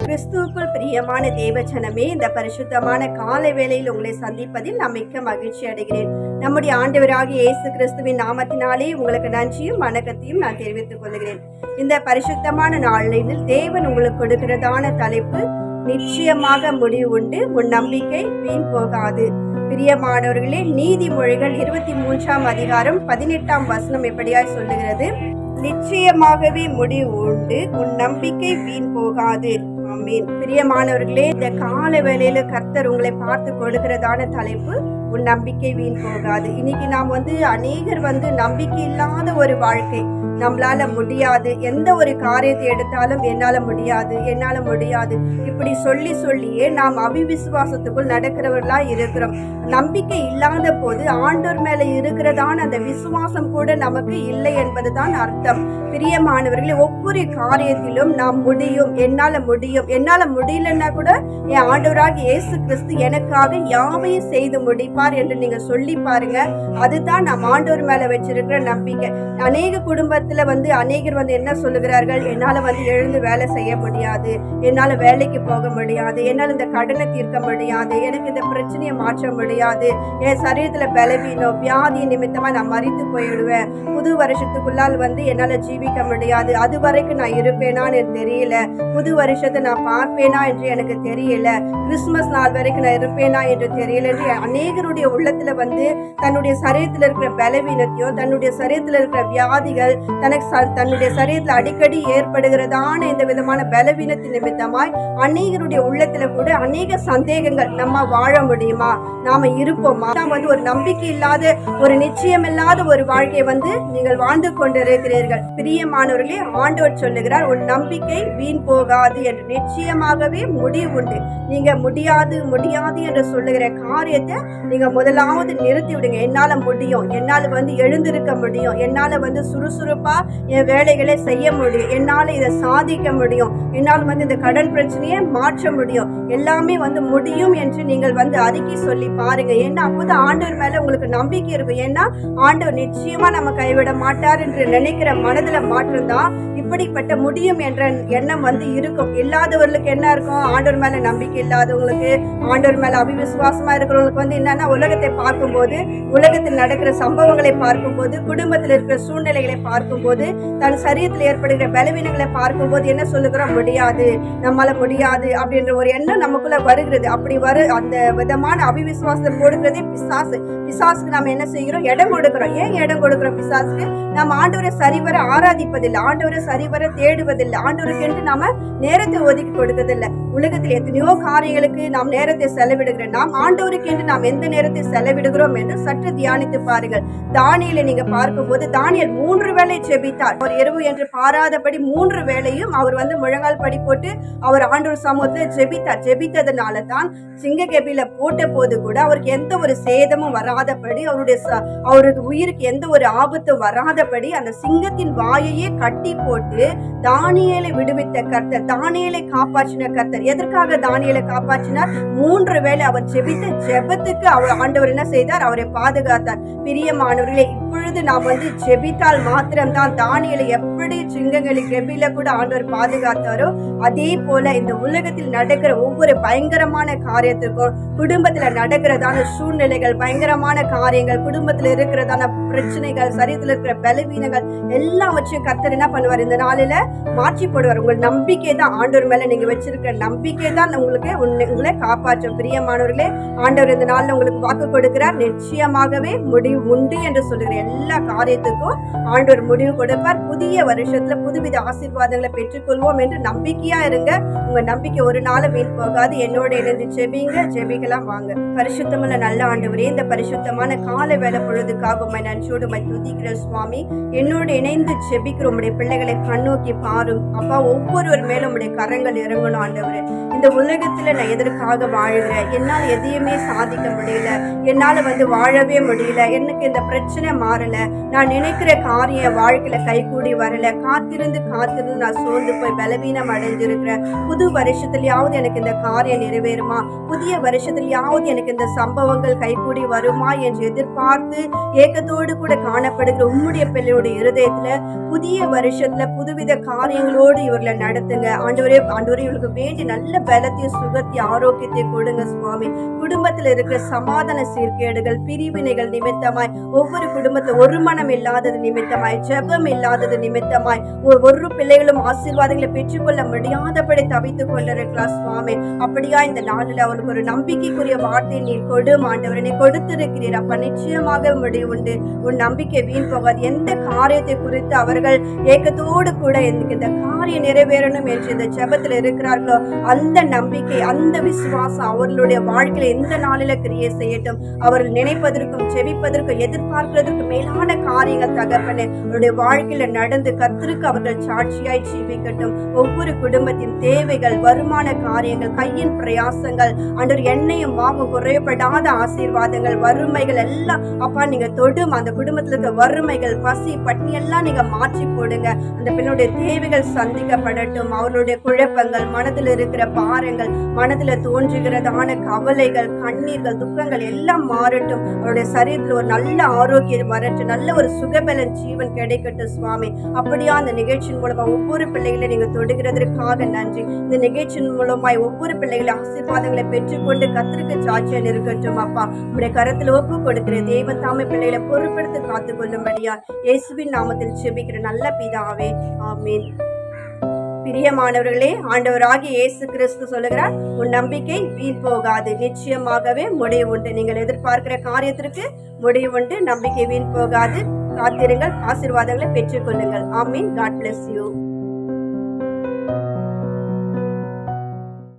கிறிஸ்துவுக்குள் பிரியமான தேவச்சனமே இந்த பரிசுத்தமான காலை வேளையில் உங்களை சந்திப்பதில் நான் மிக்க மகிழ்ச்சி அடைகிறேன். நம்முடைய ஆண்டவராகிய இயேசு கிறிஸ்துவின் நாமத்தினாலே உங்களுக்கு நன்றியும் வணக்கத்தையும் நான் தெரிவித்துக் கொள்கிறேன். இந்த பரிசுத்தமான நாளில் தேவன் உங்களுக்கு கொடுக்கிறதான தலைப்பு நிச்சயமாக முடிவு உண்டு உன் நம்பிக்கை வீண் போகாது. பிரியமானவர்களே நீதிமொழிகள் இருபத்தி மூன்றாம் அதிகாரம் பதினெட்டாம் வசனம் எப்படியாய் சொல்லுகிறது? நிச்சயமாகவே முடிவு உண்டு உன் நம்பிக்கை வீண் போகாது. ஆமீன். பிரியமானவர்களே இந்த கால வேளையில கர்த்தர் உங்களை பார்த்து கொடுக்கிறதான தலைப்பு உன் நம்பிக்கை வீண் போகாது. இன்னைக்கு நாம் வந்து அநேகர் வந்து நம்பிக்கை இல்லாத ஒரு வாழ்க்கை. நம்மளால முடியாது. எந்த ஒரு காரியத்தை எடுத்தாலும் என்னால முடியாது. என்னால முடியாது. இப்படி சொல்லி சொல்லியே நாம் அவிவிசுவாசத்துக்குள் நடக்கிறவர்களா இருக்கிறோம். நம்பிக்கை இல்லாத போது ஆண்டோர் மேல இருக்கிறதான அந்த விசுவாசம் கூட நமக்கு இல்லை என்பதுதான் அர்த்தம். பிரியமானவர்களே ஒவ்வொரு காரியத்திலும் நாம் முடியும். என்னால முடியும். என்னால முடியலன்னா கூட என் ஆண்டவராக இயேசு கிறிஸ்து எனக்காக யாவையும் செய்து முடிப்பார் என்று நீங்க சொல்லி பாருங்க. அதுதான் நம் ஆண்டவர் மேல வச்சிருக்கிற நம்பிக்கை. அநேக குடும்பத்துல வந்து அநேகர் வந்து என்ன சொல்லுகிறார்கள்? என்னால வந்து எழுந்து வேலை செய்ய முடியாது. என்னால வேலைக்கு போக முடியாது. என்னால இந்த கடனை தீர்க்க முடியாது. எனக்கு இந்த பிரச்சனையை மாற்ற முடியாது. என் சரீரத்துல பலவீனம் வியாதி நிமித்தமா நான் மறித்து போயிடுவேன். புது வருஷத்துக்குள்ளால் வந்து என்னால ஜீவிக்க முடியாது. அது வரைக்கும் நான் இருப்பேனான்னு எனக்கு தெரியல. புது வருஷத்தை நான் பார்ப்பேனா என்று எனக்கு தெரியல. கிறிஸ்துமஸ் நாள் வரைக்கும் நான் இருப்பேனா என்று தெரியல என்று அநேகருடைய உள்ளத்துல வந்து தன்னுடைய சரீரத்தில் இருக்கிற பலவீனத்தையும் தன்னுடைய சரீரத்தில் இருக்கிற வியாதிகள் தனக்கு தன்னுடைய சரீரத்தில் அடிக்கடி ஏற்படுகிறதான இந்த விதமான பலவீனத்தின் நிமித்தமாய் அநேகருடைய உள்ளத்துல கூட அநேக சந்தேகங்கள் நம்ம வாழ முடியுமா? நாம இருப்போமா? நாம் வந்து ஒரு நம்பிக்கை இல்லாத ஒரு நிச்சயம் இல்லாத ஒரு வாழ்க்கையை வந்து நீங்கள் வாழ்ந்து கொண்டிருக்கிறீர்கள். பிரியமானவர்களே ஆண்டு ஆண்டவர் சொல்லுகிறார் உன் நம்பிக்கை வீண் போகாது என்று. நிச்சயமாகவே முடிவு உண்டு. நீங்க முடியாது முடியாது என்று சொல்லுகிற காரியத்தை நீங்க முதலாவது நிறுத்தி விடுங்க. என்னால முடியும். என்னால வந்து எழுந்திருக்க முடியும். என்னால வந்து சுறுசுறுப்பா என் வேலைகளை செய்ய முடியும். என்னால இதை சாதிக்க முடியும். என்னால் வந்து இந்த கடன் பிரச்சனையை மாற்ற முடியும். எல்லாமே வந்து முடியும் என்று நீங்கள் வந்து அறிக்கை சொல்லி பாருங்க. ஏன்னா அப்போதான் ஆண்டவர் மேல உங்களுக்கு நம்பிக்கை இருக்கும். ஏன்னா ஆண்டவர் நிச்சயமா நம்ம கைவிட மாட்டார் என்று நினைக்கிற மனதுல மாற்றம்தான் இப்படிப்பட்ட முடியும் என்ற எண்ணம் வந்து இருக்கும். இல்லாதவர்களுக்கு என்ன இருக்கும்? ஆண்டோர் மேல நம்பிக்கை இல்லாதவங்களுக்கு ஆண்டோர் மேல அபிவிசுவாசமா இருக்கிறவங்களுக்கு வந்து என்னன்னா உலகத்தை பார்க்கும்போது உலகத்தில் நடக்கிற சம்பவங்களை பார்க்கும்போது குடும்பத்தில் இருக்கிற சூழ்நிலைகளை பார்க்கும்போது தன் சரீரத்தில் ஏற்படுகிற பலவீனங்களை பார்க்கும்போது என்ன சொல்லுகிறோம்? முடியாது. நம்மளால் முடியாது அப்படின்ற ஒரு எண்ணம் நமக்குள்ள வருகிறது. அப்படி வரு அந்த விதமான அபிவிசுவாசத்தை போடுகிறதே பிசாசு. பிசாசுக்கு நம்ம என்ன செய்கிறோம்? இடம் கொடுக்கிறோம். ஏன் இடம் கொடுக்கிறோம் பிசாசுக்கு? நம்ம ஆண்டவரை சரிவர ஆராதிப்பதில்லை. ஆண்டவரை சரிவர தேடுவதில்லை. ஆண்டவருக்கு என்று நாம நேரத்தை ஒதுக்கி கொடுக்கறதில்லை. உலகத்தில் எத்தனையோ காரியங்களுக்கு நாம் நேரத்தை செலவிடுகிறோம் நாம் ஆண்டவருக்கு என்று நாம் எந்த நேரத்தை செலவிடுகிறோம் என்று சற்று தியானித்து பாருங்கள். தானியலை நீங்க பார்க்கும்போது தானியல் மூன்று வேளை ஜெபித்தார். ஒரு இரவு என்று பாராதபடி மூன்று வேளையும் அவர் வந்து முழங்கால் படி போட்டு அவர் ஆண்டவர் சமூகத்தில் ஜெபித்தார். ஜெபித்ததுனால தான் சிங்ககபில போட்ட போது கூட அவருக்கு எந்த ஒரு சேதமும் வராதபடி அவருடைய அவரது உயிருக்கு எந்த ஒரு ஆபத்தும் வராதபடி அந்த சிங்கத்தின் வாயையே கட்டி போட்டு தானியலை விடுவித்த கர்த்தர் தானியலை காப்பாற்றின கர்த்தர். எதற்காக தானியலை காப்பாற்றினார்? மூன்று வேளை அவர் ஜெபித்து ஜெபத்துக்கு அவர் ஆண்டவர் என்ன செய்தார்? அவரை பாதுகாத்தார். பிரியமானவர்களே இப்பொழுது நாம் வந்து ஜெபித்தால் மாத்திரம்தான். தானியலை எப்படி சிங்கங்களை கெபில கூட ஆண்டவர் பாதுகாத்தாரோ அதே போல இந்த உலகத்தில் நடக்கிற ஒவ்வொரு பயங்கரமான காரியத்துக்கும் குடும்பத்துல நடக்கிறதான சூழ்நிலைகள் பயங்கரமான காரியங்கள் குடும்பத்துல இருக்கிறதான பிரச்சனைகள் சரீரத்தில் இருக்கிற பலவீனங்கள் எல்லாவற்றையும் கத்தர் என்ன பண்ணுவார்? இந்த நாளில மாற்றி போடுவார் உங்கள் நம்பிக்கை தான் ஆண்டவர் மேல நீங்க வச்சிருக்கிற நம்பிக்கை தான் உங்களுக்கு உங்களை காப்பாற்றும். பிரியமானவர்களே ஆண்டவர் இந்த நாளில் உங்களுக்கு வாக்கு கொடுக்கிறார். நிச்சயமாகவே முடிவு உண்டு என்று சொல்கிறேன் எல்லா காரியத்துக்கும் ஆண்டவர் முடிவு கொடுப்பார். புதிய வருஷத்துல புதுவித ஆசீர்வாதங்களை பெற்றுக்கொள்வோம் என்று நம்பிக்கையா இருங்க. உங்க நம்பிக்கை ஒரு நாளும் வீண் போகாது. என்னோட இணைந்து ஜெபிங்க. ஜெபிக்கலாம் வாங்க. பரிசுத்தமுள்ள நல்ல ஆண்டவரே இந்த பரிசுத்தமான கால வேலை பொழுதுக்காக உண்மை நன்றியோடு உண்மை துதிக்கிற சுவாமி. என்னோடு இணைந்து ஜெபிக்கிற உடைய பிள்ளைகளை கண்ணோக்கி பாரும். அப்பா ஒவ்வொருவர் மேலும் உடைய கரங்கள் இறங்கணும் ஆண்டவரே. இந்த உலகத்துல நான் எதற்காக வாழ்கிறேன்? என்னால் எதையுமே சாதிக்க முடியல. என்னால வந்து வாழவே முடியல. எனக்கு இந்த பிரச்சனை மாறல. நான் நினைக்கிற காரியம் வாழ்க்கையில கைகூடி வரல. காத்திருந்து காத்திருந்து நான் சோர்ந்து போய் பலவீனம் அடைஞ்சிருக்கிறேன். புது வருஷத்துலயாவது எனக்கு இந்த காரியம் நிறைவேறுமா? புதிய வருஷத்துலயாவது எனக்கு இந்த சம்பவங்கள் கைகூடி வருமா என்று எதிர்பார்த்து ஏக்கத்தோடு கூட காணப்படுகிற உம்முடைய பிள்ளையுடைய இருதயத்துல புதிய வருஷத்துல புதுவித காரியங்களோடு இவர்களை நடத்துங்க. ஆண்டவரே ஆண்டவரே இவர்களுக்கு வேண்டி நல்ல பலத்தையும் சுகத்தையும் ஆரோக்கியத்தை கொடுங்க சுவாமி. குடும்பத்துல இருக்கிற சமாதான சீர்கேடுகள் பிரிவினைகள் நிமித்தமாய் ஒவ்வொரு குடும்பத்துல ஒரு மனம் இல்லாதது நிமித்தமாய் ஜெபம் இல்லாதது நிமித்தமாய் ஒரு பிள்ளைகளும் ஆசீர்வாதங்களை பெற்றுக்கொள்ள முடியாதபடி தவித்துக் கொண்டிருக்கலாம் சுவாமி. அப்படியா இந்த நாளில் அவனுக்கு ஒரு நம்பிக்கைக்குரிய வார்த்தை நீர் கொடு ஆண்டவர் நீ கொடுத்திருக்கிறீர். அப்ப நிச்சயமாக முடிவு உண்டு. உன் நம்பிக்கை வீண் போகாது. எந்த காரியத்தை குறித்து அவர்கள் ஏக்கத்தோடு கூட எனக்கு இந்த காரியம் நிறைவேறணும் என்று இந்த ஜெபத்தில் இருக்கிறார்களோ அந்த நம்பிக்கை அந்த விசுவாசம் அவர்களுடைய வாழ்க்கையில எந்த நாளில கிரியை செய்யட்டும் அவர்கள் நினைப்பதற்கும் செவிப்பதற்கும் எதிர்பார்க்கிறதற்கும் மேலான காரியங்கள் தகப்பனே. அவருடைய வாழ்க்கையில நடந்து கத்திருக்கு அவர்கள் சாட்சியாய் ஜீவிக்கட்டும். ஒவ்வொரு குடும்பத்தின் தேவைகள் வருமான காரியங்கள் கையின் பிரயாசங்கள் அன்றொரு எண்ணெயும் மாவும் குறையப்படாத ஆசீர்வாதங்கள் வறுமைகள் எல்லாம் அப்பா நீங்க தொடும் அந்த குடும்பத்துல இருக்க வறுமைகள் பசி பட்னி எல்லாம் நீங்க மாற்றி போடுங்க. அந்த பெண்ணுடைய தேவைகள் சந்திக்கப்படட்டும். அவர்களுடைய குழப்பங்கள் மனதில் இருக்கிற பாரங்கள் மனதில் தோன்றுகிறதான கவலைகள் கண்ணீர்கள் துக்கங்கள் எல்லாம் மாறட்டும். அவருடைய சரீரத்தில் ஒரு நல்ல ஆரோக்கியம் வரட்டு நல்ல ஒரு சுகபலன் ஜீவன் கிடைக்கட்டும் சுவாமி. அப்படியா அந்த நிகழ்ச்சியின் மூலமா ஒவ்வொரு பிள்ளைகளை நீங்க தொடுகிறதற்காக நன்றி. இந்த நிகழ்ச்சியின் மூலமாய் ஒவ்வொரு பிள்ளைகளை ஆசீர்வாதங்களை பெற்றுக்கொண்டு கத்திரிக்க சாட்சியம் இருக்கட்டும் அப்பா. உடைய கரத்தில் ஒப்பு கொடுக்கிற தேவன் தாமை பிள்ளைகளை பொறுப்படுத்தி காத்துக்கொள்ளும்படியா இயேசுவின் நாமத்தில் செபிக்கிற நல்ல பிதாவே. ஆமீன். பிரியமானவர்களே ஆண்டவராகி இயேசு கிறிஸ்து சொல்லுகிறார் உன் நம்பிக்கை வீண் போகாது. நிச்சயமாகவே முடிவு உண்டு. நீங்கள் எதிர்பார்க்கிற காரியத்திற்கு முடிவு உண்டு. நம்பிக்கை வீண் போகாது. காத்திருங்கள். ஆசீர்வாதங்களை பெற்றுக்கொள்ளுங்கள். ஆமீன். God bless you